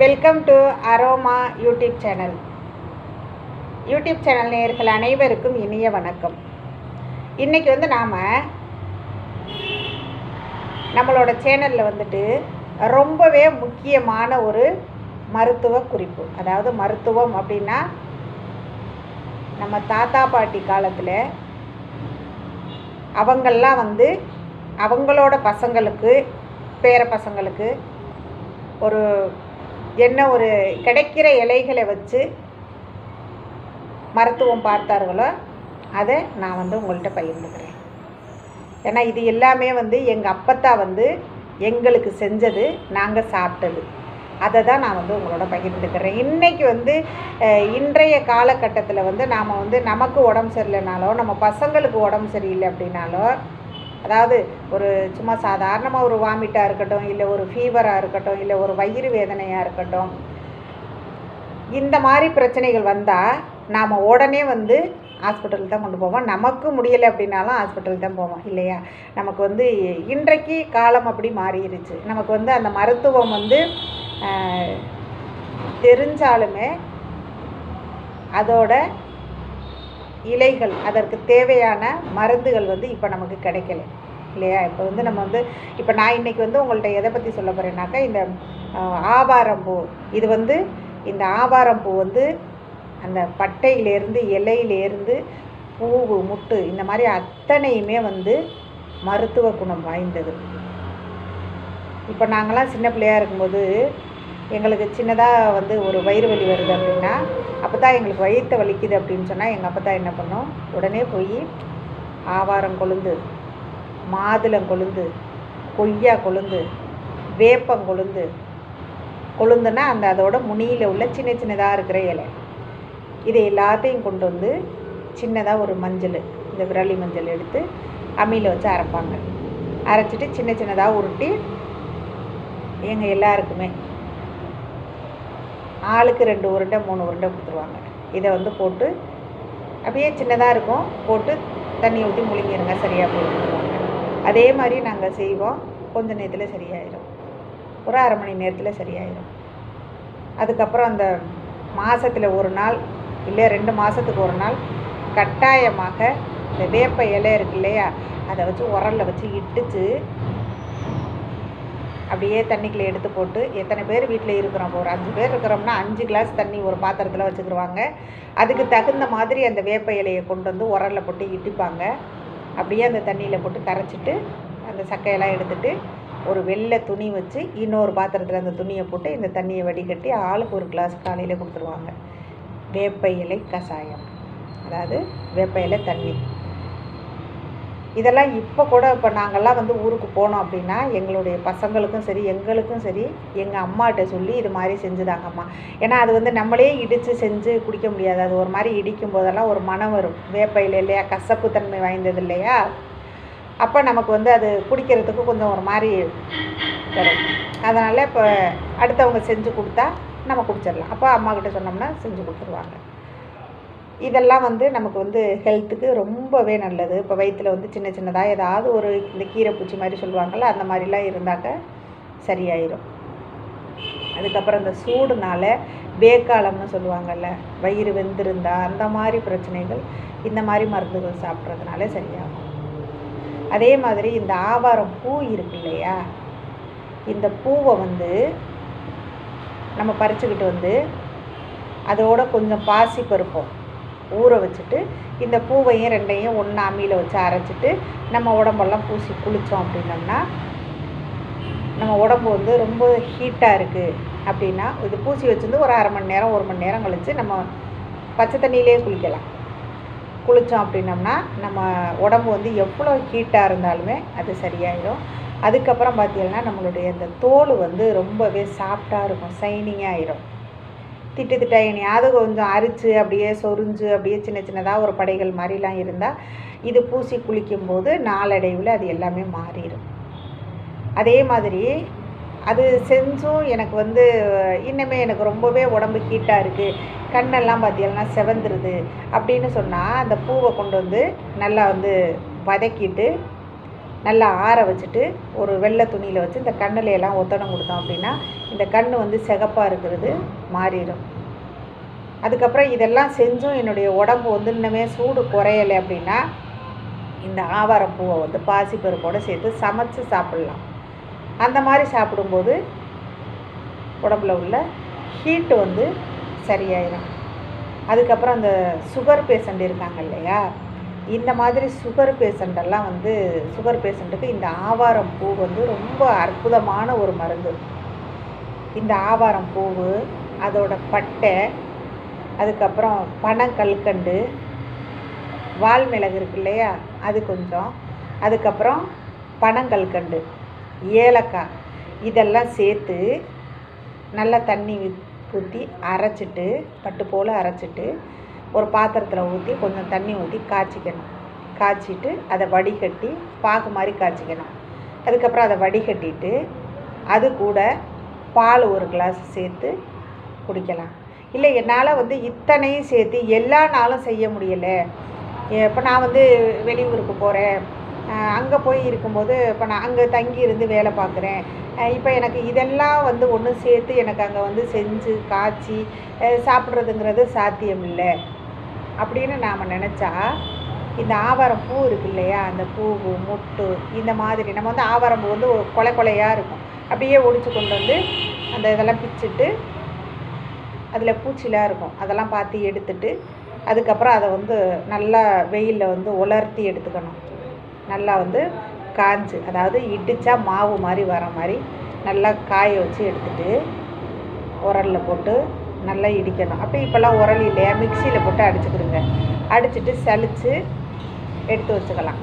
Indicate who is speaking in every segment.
Speaker 1: Welcome to Aroma YouTube channel YouTube channel நேயர்கள் அனைவருக்கும் இனிய வணக்கம். இன்றைக்கி வந்து நாம் நம்மளோட சேனலில் வந்துட்டு ரொம்பவே முக்கியமான ஒரு மருத்துவ குறிப்பு. அதாவது மருத்துவம் அப்படின்னா நம்ம தாத்தா பாட்டி காலத்தில் அவங்கெல்லாம் வந்து அவங்களோட பசங்களுக்கு பேர பசங்களுக்கு ஒரு என்ன ஒரு கிடைக்கிற இலைகளை வச்சு மருத்துவம் பார்த்தார்களோ அதை நான் வந்து உங்கள்கிட்ட பகிர்ந்துக்கிறேன். ஏன்னா இது எல்லாமே வந்து எங்கள் அப்பத்தா வந்து எங்களுக்கு செஞ்சது நாங்கள் சாப்பிட்டது. அதை தான் நான் வந்து உங்களோட பகிர்ந்துக்கிறேன். இன்றைக்கி வந்து இன்றைய காலகட்டத்தில் வந்து நாம் வந்து நமக்கு உடம்பு சரியில்லைனாலோ நம்ம பசங்களுக்கு உடம்பு சரியில்லை அப்படின்னாலோ அதாவது ஒரு சும்மா சாதாரணமாக ஒரு வாமிட்டாக இருக்கட்டும் இல்லை ஒரு ஃபீவராக இருக்கட்டும் இல்லை ஒரு வயிறு வேதனையாக இருக்கட்டும் இந்த மாதிரி பிரச்சனைகள் வந்தால் நாம் உடனே வந்து ஹாஸ்பிட்டல் தான் கொண்டு போவோம். நமக்கு முடியலை அப்படின்னாலும் ஹாஸ்பிட்டல் தான் போவோம் இல்லையா? நமக்கு வந்து இன்றைக்கு காலம் அப்படி மாறிடுச்சு நமக்கு வந்து அந்த மருத்துவம் வந்து தெரிஞ்சாலுமே அதோட இலைகள் அதற்கு தேவையான மருந்துகள் வந்து இப்போ நமக்கு கிடைக்கல. இல்லையா? இப்போ வந்து நம்ம வந்து இப்போ நான் இன்றைக்கி வந்து உங்கள்கிட்ட எதை பற்றி சொல்ல போகிறேன்னாக்கா இந்த ஆவாரம்பூ பூ. இது வந்து இந்த ஆவாரம்பூ வந்து அந்த பட்டையிலேருந்து இலையிலேருந்து பூவு முட்டு இந்த மாதிரி அத்தனையுமே வந்து மருத்துவ குணம் வாய்ந்தது. இப்போ நாங்களாம் சின்ன பிள்ளையா இருக்கும்போது எங்களுக்கு சின்னதாக வந்து ஒரு வயிறு வலி வருது அப்படின்னா அப்போ தான் எங்களுக்கு வயிற்று வலிக்குது அப்படின்னு சொன்னால் எங்கள் அப்பா தான் என்ன பண்ணோம்? உடனே போய் ஆவாரம் கொழுந்து மாதுளம் கொழுந்து கொய்யா கொழுந்து வேப்பம் கொழுந்து கொழுந்துன்னா அந்த அதோட முனியில் உள்ள சின்ன சின்னதாக இருக்கிற இலை. இதை எல்லாத்தையும் கொண்டு வந்து சின்னதாக ஒரு மஞ்சள் இந்த விரலி மஞ்சள் எடுத்து அம்மியில் வச்சு அரைப்பாங்க. அரைச்சிட்டு சின்ன சின்னதாக உருட்டி எங்கள் எல்லாருக்குமே ஆளுக்கு ரெண்டு உருண்டை மூணு உருண்டை கொடுத்துருவாங்க. இதை வந்து போட்டு அப்படியே சின்னதாக இருக்கும். போட்டு தண்ணி ஊற்றி முழுங்கிடுங்க சரியாக போட்டுருவாங்க அதே மாதிரி நாங்கள் செய்வோம். கொஞ்ச நேரத்தில் சரியாயிடும் ஒரு அரை மணி நேரத்தில் சரியாயிடும் அதுக்கப்புறம் அந்த மாதத்தில் ஒரு நாள் இல்லை ரெண்டு மாதத்துக்கு ஒரு நாள் கட்டாயமாக இந்த வேப்ப இலை இருக்கு இல்லையா? அதை வச்சு உரலில் வச்சு இட்டுச்சு அப்படியே தண்ணிக்குள்ளே எடுத்து போட்டு எத்தனை பேர் வீட்டில் இருக்கிறோம் ஒரு அஞ்சு பேர் இருக்கிறோம்னா அஞ்சு கிளாஸ் தண்ணி ஒரு பாத்திரத்தில் வச்சுக்கிருவாங்க. அதுக்கு தகுந்த மாதிரி அந்த வேப்ப இலையை கொண்டு வந்து உரலில் போட்டு இடிப்பாங்க அப்படியே அந்த தண்ணியில் போட்டு கரைச்சிட்டு அந்த சக்கையெல்லாம் எடுத்துட்டு ஒரு வெள்ளை துணி வச்சு இன்னொரு பாத்திரத்தில் அந்த துணியை போட்டு இந்த தண்ணியை வடிகட்டி ஆளுக்கு ஒரு கிளாஸ் காலையில் கொடுத்துருவாங்க. வேப்ப இலை கஷாயம் அதாவது வேப்ப இலை தண்ணி. இதெல்லாம் இப்போ கூட இப்போ நாங்கள்லாம் வந்து ஊருக்கு போனோம் அப்படின்னா எங்களுடைய பசங்களுக்கும் சரி எங்களுக்கும் சரி எங்கள் அம்மாட்ட சொல்லி இது மாதிரி செஞ்சுதாங்கம்மா. ஏன்னா அது வந்து நம்மளே இடித்து செஞ்சு குடிக்க முடியாது. அது ஒரு மாதிரி இடிக்கும் போதெல்லாம் ஒரு மனம் வரும். வேப்பையில் இல்லையா? கசப்பு தன்மை வாய்ந்தது இல்லையா? அப்போ நமக்கு வந்து அது குடிக்கிறதுக்கு கொஞ்சம் ஒரு மாதிரி வரும். அதனால் இப்போ அடுத்தவங்க செஞ்சு கொடுத்தா நம்ம குடிச்சிடலாம். அப்போ அம்மாக்கிட்ட சொன்னோம்னா செஞ்சு கொடுத்துருவாங்க. இதெல்லாம் வந்து நமக்கு வந்து ஹெல்த்துக்கு ரொம்பவே நல்லது. இப்போ வயிற்றில் வந்து சின்ன சின்னதாக ஏதாவது ஒரு இந்த கீரை பூச்சி மாதிரி சொல்லுவாங்கள்ல அந்த மாதிரிலாம் இருந்தாக்க சரியாயிடும் அதுக்கப்புறம் இந்த சூடுனால வேக்காலம்னு சொல்லுவாங்கள்ல வயிறு வெந்திருந்தா அந்த மாதிரி பிரச்சனைகள் இந்த மாதிரி மருந்துகள் சாப்பிட்றதுனால சரியாகும். அதே மாதிரி இந்த ஆவாரம் பூ இருக்கு இல்லையா? இந்த பூவை வந்து நம்ம பறிச்சுக்கிட்டு வந்து அதோட கொஞ்சம் பாசி பருப்போம் ஊற வச்சுட்டு இந்த பூவையும் ரெண்டையும் ஒன்று அம்மியில் வச்சு அரைச்சிட்டு நம்ம உடம்பெல்லாம் பூசி குளித்தோம் அப்படின்னோம்னா நம்ம உடம்பு வந்து ரொம்ப ஹீட்டாக இருக்குது அப்படின்னா இது பூசி வச்சுருந்து ஒரு அரை மணி நேரம் ஒரு மணி நேரம் கழித்து நம்ம பச்சை தண்ணியிலே குளிக்கலாம். குளித்தோம் அப்படின்னோம்னா நம்ம உடம்பு வந்து எவ்வளோ ஹீட்டாக இருந்தாலுமே அது சரியாயிடும் அதுக்கப்புறம் பார்த்தீங்கன்னா நம்மளுடைய இந்த தோல் வந்து ரொம்பவே சாஃப்டாக இருக்கும் சைனிங்காக ஆயிரும். திட்டு திட்டா எனையாவது கொஞ்சம் அரிச்சு அப்படியே சொரிஞ்சு அப்படியே சின்ன சின்னதாக ஒரு படைகள் மாதிரிலாம் இருந்தால் இது பூசி குளிக்கும்போது நாளடைவில் அது எல்லாமே மாறிடும் அதே மாதிரி அது செஞ்சும் எனக்கு வந்து இன்னுமே எனக்கு ரொம்பவே உடம்பு ஹீட்டாக இருக்குது கண்ணெல்லாம் பார்த்தீங்கன்னா செவந்துருது அப்படின்னு சொன்னால் அந்த பூவை கொண்டு வந்து நல்லா வந்து வதக்கிட்டு நல்லா ஆற வச்சுட்டு ஒரு வெள்ளை துணியில் வச்சு இந்த கண்ணிலையெல்லாம் ஒத்தடம் கொடுத்தோம் அப்படின்னா இந்த கண் வந்து சிகப்பாக இருக்கிறது மாறிடும். அதுக்கப்புறம் இதெல்லாம் செஞ்சும் என்னுடைய உடம்பு வந்து இன்னுமே சூடு குறையலை அப்படின்னா இந்த ஆவாரப்பூவை வந்து பாசிப்பருப்போடு சேர்த்து சமைச்சு சாப்பிட்லாம். அந்த மாதிரி சாப்பிடும்போது உடம்புல உள்ள ஹீட்டு வந்து சரியாயிடும் அதுக்கப்புறம் அந்த சுகர் பேஷண்ட் இருக்காங்க இல்லையா? இந்த மாதிரி சுகர் பேஷண்ட்டெல்லாம் வந்து சுகர் பேஷண்ட்டுக்கு இந்த ஆவாரம் பூ வந்து ரொம்ப அற்புதமான ஒரு மருந்து. இந்த ஆவாரம் பூவு அதோட பட்டை அதுக்கப்புறம் பனங்கல்கண்டு வால் மிளகு இருக்கு இல்லையா அது கொஞ்சம். அதுக்கப்புறம் பனங்கல்கண்டு ஏலக்காய் இதெல்லாம் சேர்த்து நல்லா தண்ணி ஊற்றி அரைச்சிட்டு பட்டு போல் அரைச்சிட்டு ஒரு பாத்திரத்தில் ஊற்றி கொஞ்சம் தண்ணி ஊற்றி காய்ச்சிக்கணும். காய்ச்சிட்டு அதை வடிகட்டி பாகு மாதிரி காய்ச்சிக்கணும். அதுக்கப்புறம் அதை வடிகட்டிட்டு அது கூட பால் ஒரு கிளாஸ் சேர்த்து குடிக்கலாம். இல்லை என்னால் வந்து இத்தனையும் சேர்த்து எல்லா நாளும் செய்ய முடியலை. இப்போ நான் வந்து வெளியூருக்கு போகிறேன் அங்கே போய் இருக்கும்போது இப்போ நான் அங்கே தங்கி இருந்து வேலை பார்க்குறேன். இப்போ எனக்கு இதெல்லாம் வந்து ஒன்று சேர்த்து எனக்கு அங்கே வந்து செஞ்சு காய்ச்சி சாப்பிட்றதுங்கிறது சாத்தியம் இல்லை அப்படின்னு நாம் நினச்சா இந்த ஆவாரம் பூ இருக்கு இல்லையா? அந்த பூவு முட்டு இந்த மாதிரி நம்ம வந்து ஆவாரம் பூ வந்து கொலை கொலையாக இருக்கும். அப்படியே ஒடிச்சு கொண்டு வந்து அந்த இதெல்லாம் பிச்சுட்டு அதில் பூச்சிலாம் இருக்கும். அதெல்லாம் பார்த்து எடுத்துட்டு அதுக்கப்புறம் அதை வந்து நல்லா வெயிலில் வந்து உலர்த்தி எடுத்துக்கணும். நல்லா வந்து காஞ்சு அதாவது இடித்தா மாவு மாதிரி வர மாதிரி நல்லா காய வச்சு எடுத்துட்டு உரலில் போட்டு நல்லா இடிக்கணும். அப்போ இப்போல்லாம் உரல் இல்லையா? மிக்சியில் போட்டு அடிச்சுக்கிடுங்க அடிச்சுட்டு சலித்து எடுத்து வச்சுக்கலாம்.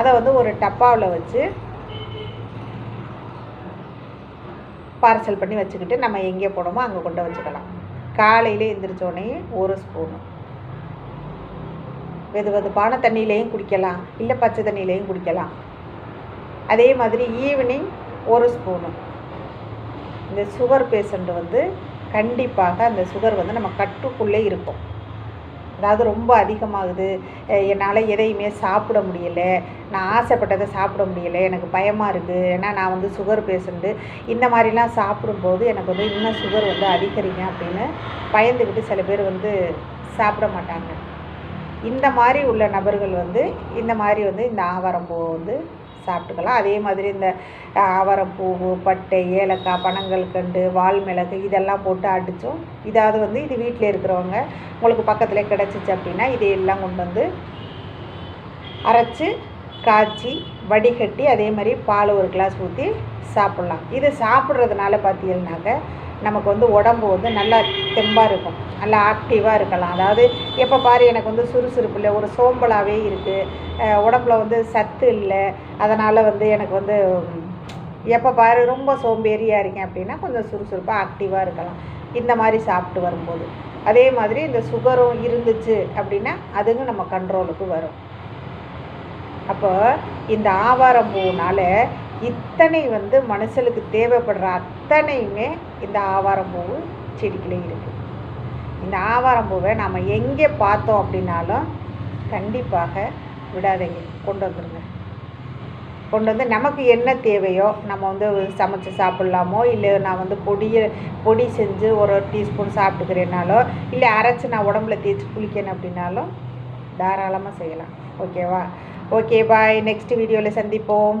Speaker 1: அதை வந்து ஒரு டப்பாவில் வச்சு பார்சல் பண்ணி வச்சுக்கிட்டு நம்ம எங்கே போனோமோ அங்கே கொண்டு வச்சுக்கலாம். காலையிலே எந்திரிச்சோடனே ஒரு ஸ்பூனு வெது வெதுப்பான தண்ணியிலையும் குடிக்கலாம். இல்லை பச்சை தண்ணியிலையும் குடிக்கலாம். அதே மாதிரி ஈவினிங் ஒரு ஸ்பூனு இந்த சுகர் பேஷண்ட் வந்து கண்டிப்பாக அந்த சுகர் வந்து நம்ம கட்டுக்குள்ளே இருக்கும். அதாவது ரொம்ப அதிகமாகுது. என்னால் எதையுமே சாப்பிட முடியலை. நான் ஆசைப்பட்டதை சாப்பிட முடியலை. எனக்கு பயமாக இருக்குது ஏன்னா நான் வந்து சுகர் பேஷண்ட்டு. இந்த மாதிரிலாம் சாப்பிடும்போது எனக்கு வந்து இன்னும் சுகர் வந்து அதிகரிங்க அப்படின்னு பயந்துக்கிட்டு சில பேர் வந்து சாப்பிட மாட்டாங்க. இந்த மாதிரி உள்ள நபர்கள் வந்து இந்த மாதிரி வந்து இந்த ஆவாரம் பூவை வந்து சாப்பிட்டுக்கலாம். அதே மாதிரி இந்த அஹ், பட்டை ஏலக்காய் பனங்கல்கண்டு கண்டு மிளகு இதெல்லாம் போட்டு அடித்தோம் இதாவது வந்து இது வீட்டில் இருக்கிறவங்க உங்களுக்கு பக்கத்தில் கிடச்சிச்சு அப்படின்னா இதையெல்லாம் கொண்டு வந்து அரைச்சி காய்ச்சி வடிகட்டி அதே மாதிரி பால் ஒரு கிளாஸ் ஊற்றி சாப்பிட்லாம். இது சாப்பிட்றதுனால பார்த்தீங்கன்னாக்க நமக்கு வந்து உடம்பு வந்து நல்லா தெம்பாக இருக்கும். நல்லா ஆக்டிவாக இருக்கலாம். அதாவது எப்போ பாரு எனக்கு வந்து சுறுசுறுப்பு இல்லை ஒரு சோம்பலாகவே இருக்குது உடம்புல வந்து சத்து இல்லை. அதனால் வந்து எனக்கு வந்து எப்போ பாரு ரொம்ப சோம்பேறியாக இருக்கேன் அப்படின்னா கொஞ்சம் சுறுசுறுப்பாக ஆக்டிவாக இருக்கலாம். இந்த மாதிரி சாப்பிட்டு வரும்போது. அதே மாதிரி இந்த சுகரும் இருந்துச்சு அப்படின்னா அதுவும் நம்ம கண்ட்ரோலுக்கு வரும். அப்போ இந்த ஆவாரம் பூனால இத்தனை வந்து மனுஷனுக்கு தேவைப்படுற அத்தனையுமே இந்த ஆவாரம் பூவு இருக்குது இந்த ஆவாரம் பூவை நம்ம எங்கே பார்த்தோம் அப்படின்னாலும் கண்டிப்பாக விடாதீங்க. கொண்டு வந்துடுங்க கொண்டு வந்து நமக்கு என்ன தேவையோ நம்ம வந்து சமைச்சு சாப்பிட்லாமோ இல்லை நான் வந்து பொடியை பொடி செஞ்சு ஒரு டீஸ்பூன் சாப்பிட்டுக்கிறேனாலோ இல்லை அரைச்சி நான் உடம்புல தேய்ச்சி குளிக்கணும் அப்படின்னாலும் தாராளமாக செய்யலாம். ஓகேவா? ஓகே பாய் நெக்ஸ்ட் வீடியோவில் சந்திப்போம்.